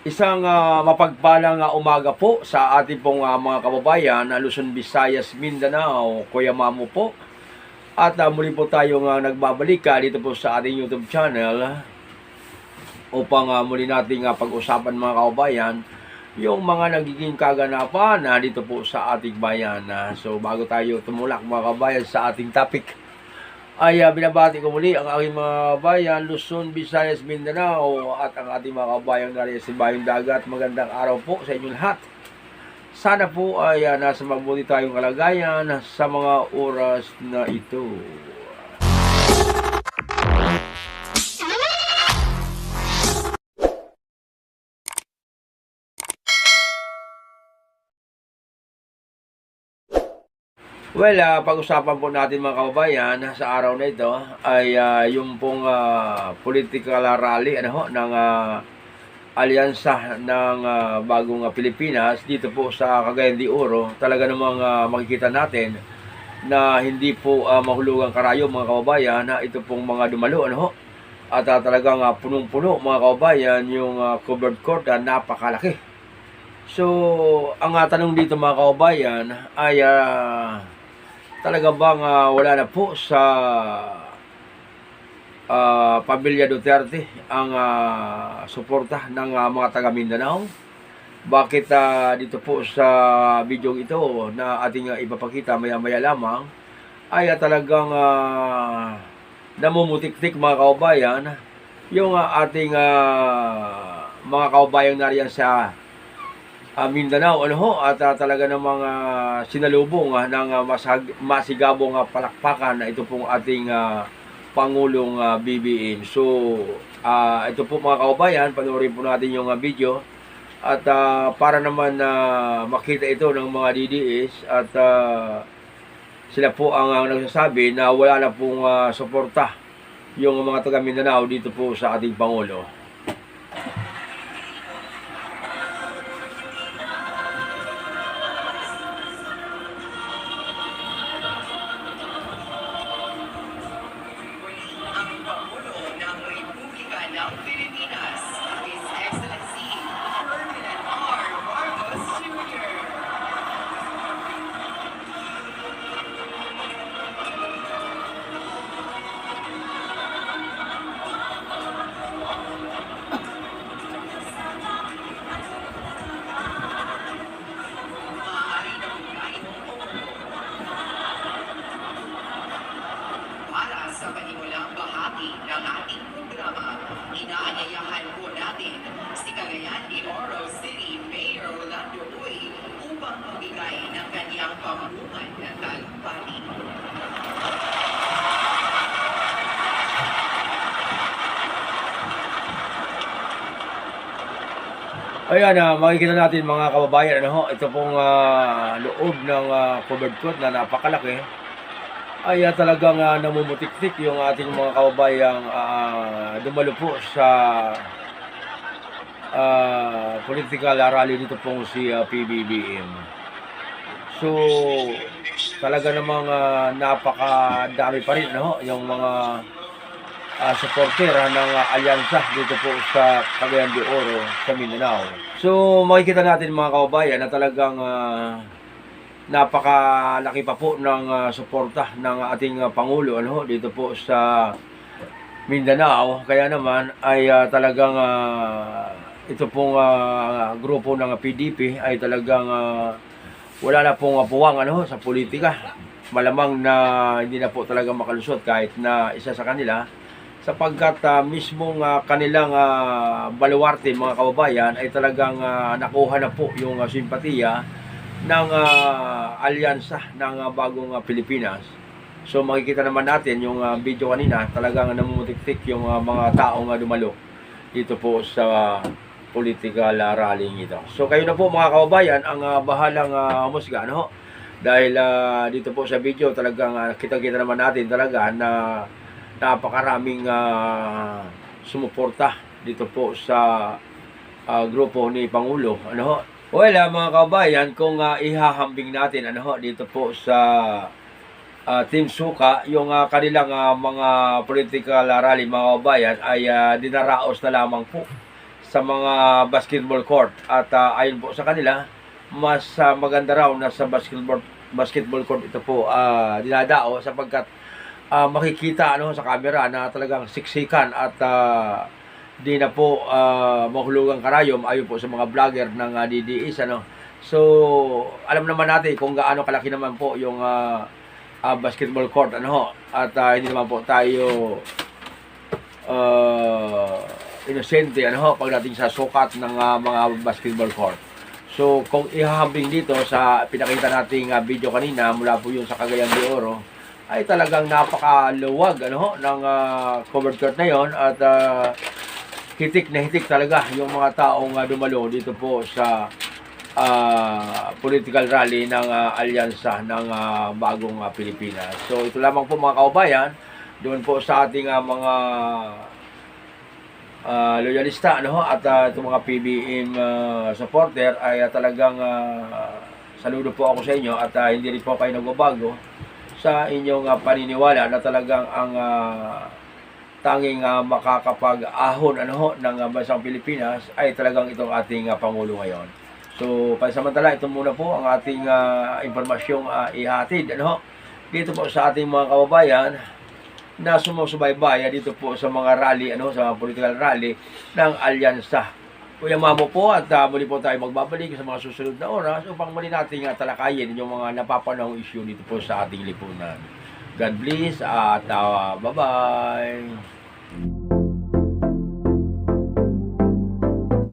Isang ah, mapagpalang ah, umaga po sa ating pong ah, mga kababayan na Luzon, Visayas, Mindanao, Kuya Mamo po. At ah, muli po tayo nga nagbabalik ah, dito po sa ating YouTube channel upang ah, muli nating ah, pag-usapan mga kababayan yung mga nagiging kaganapan na dito po sa ating bayan. Ah, so bago tayo tumulak mga kababayan sa ating topic ay uh, binabati ko muli ang aking mga bayan, Luzon, Visayas, Mindanao at ang ating mga kabayan na sa Bayong Dagat. Magandang araw po sa inyong lahat. Sana po ay uh, nasa mabuti tayong kalagayan sa mga oras na ito. Well, ah, pag-usapan po natin mga kababayan sa araw na ito ay ah, yung pong ah, political rally ano ho, ng ah, alyansa ng ah, bagong ah, Pilipinas dito po sa Cagayan de Oro. Talaga namang ah, makikita natin na hindi po uh, mahulugang karayo mga kababayan na ito pong mga dumalo ano ho. At ah, talagang ah, punong-puno mga kababayan yung ah, covered court na napakalaki. So, ang ah, tanong dito mga kababayan ay ah, talaga bang ah, wala na po sa ah, pamilya Duterte ang ah, suporta ng ah, mga taga Mindanao? Bakit ah, dito po sa video ito na ating ah, ipapakita maya-maya lamang ay ah, talagang ah, namumutik-tik mga kaubayan yung ah, ating ah, mga kaubayang nariyan sa ah, Mindanao ano ho at ah, talaga namang ah, sinalubong ah, ng ah, masag, masigabong ah, palakpakan na ito pong ating ah, Pangulong ah, BBM. So, ah, ito po mga kaubayan, panoorin po natin yung ah, video at ah, para naman na makita ito ng mga DDS at ah, sila po ang ah, nagsasabi na wala na pong ah, suporta yung mga taga Mindanao dito po sa ating Pangulo. Ayan, ah, makikita natin mga kababayan, ano ito pong ah, loob ng ah, covered court na napakalaki. Ay ah, talagang ah, namumutik-tik yung ating mga kababayang ah, dumalo po sa ah, political rally dito pong si ah, PBBM. So, talaga namang ah, napakadami pa rin, ho, yung mga uh, supporter ah, ng ah, alyansa dito po sa Cagayan de Oro sa Mindanao. So makikita natin mga kababayan na talagang ah, napakalaki pa po ng ah, suporta ng ating ah, Pangulo ano, dito po sa Mindanao. Kaya naman ay ah, talagang ah, ito pong ah, grupo ng PDP ay talagang ah, wala na pong apuwang ano, sa politika. Malamang na hindi na po talaga makalusot kahit na isa sa kanila sapagkat ah, mismong ah, kanilang ah, baluarte mga kababayan ay talagang ah, nakuha na po yung ah, simpatiya ng ah, alyansa ng ah, bagong ah, Pilipinas. So makikita naman natin yung ah, video kanina, talagang namumutik-tik yung ah, mga taong ah, dumalo dito po sa political ah, rallying ito. So kayo na po mga kababayan ang ah, bahalang uh, humusga ano ho? Dahil ah, dito po sa video talagang ah, kita-kita naman natin talaga na napakaraming ah, sumuporta dito po sa ah, grupo ni Pangulo. Ano ho? Well, ah, mga kabayan, kung ah, ihahambing natin ano ho, dito po sa ah, Team Suka, yung ah, kanilang ah, mga political rally mga kabayan ay ah, dinaraos na lamang po sa mga basketball court at ah, ayon po sa kanila mas ah, maganda raw na sa basketball basketball court ito po ah, dinadao sapagkat ah, makikita ano sa camera na talagang siksikan at ah, di na po ah, mahulugang karayom ayon po sa mga vlogger ng ah, DDS ano so alam naman natin kung gaano kalaki naman po yung ah, ah, basketball court ano at ah, hindi naman po tayo uh, inosente ano ho pagdating sa sukat ng ah, mga basketball court. So kung ihahambing dito sa pinakita nating ah, video kanina mula po yun sa Cagayan de Oro ay talagang napakaluwag ano ng ah, covered court na yon at ah, hitik na hitik talaga yung mga taong ah, dumalo dito po sa ah, political rally ng ah, alyansa ng ah, bagong ah, Pilipinas. So ito lamang po mga kaubayan, doon po sa ating ah, mga ah, loyalista ho, at ah, itong mga PBM ah, supporter ay ah, talagang ah, saludo po ako sa inyo at ah, hindi rin po kayo nagbabago sa inyong ah, paniniwala na talagang ang ah, tanging ah, makakapag-ahon ano ho, ng ah, bansang Pilipinas ay talagang itong ating ah, Pangulo ngayon. So, pansamantala, ito muna po ang ating ah, impormasyong ah, ihatid ano ho, dito po sa ating mga kababayan na sumusubaybaya dito po sa mga rally, ano, sa mga political rally ng Alyansa. Kuya Mamo po at ah, muli po tayo magbabalik sa mga susunod na oras upang muli nating uh, talakayin yung mga napapanahong issue dito po sa ating lipunan. God bless at ah, bye-bye!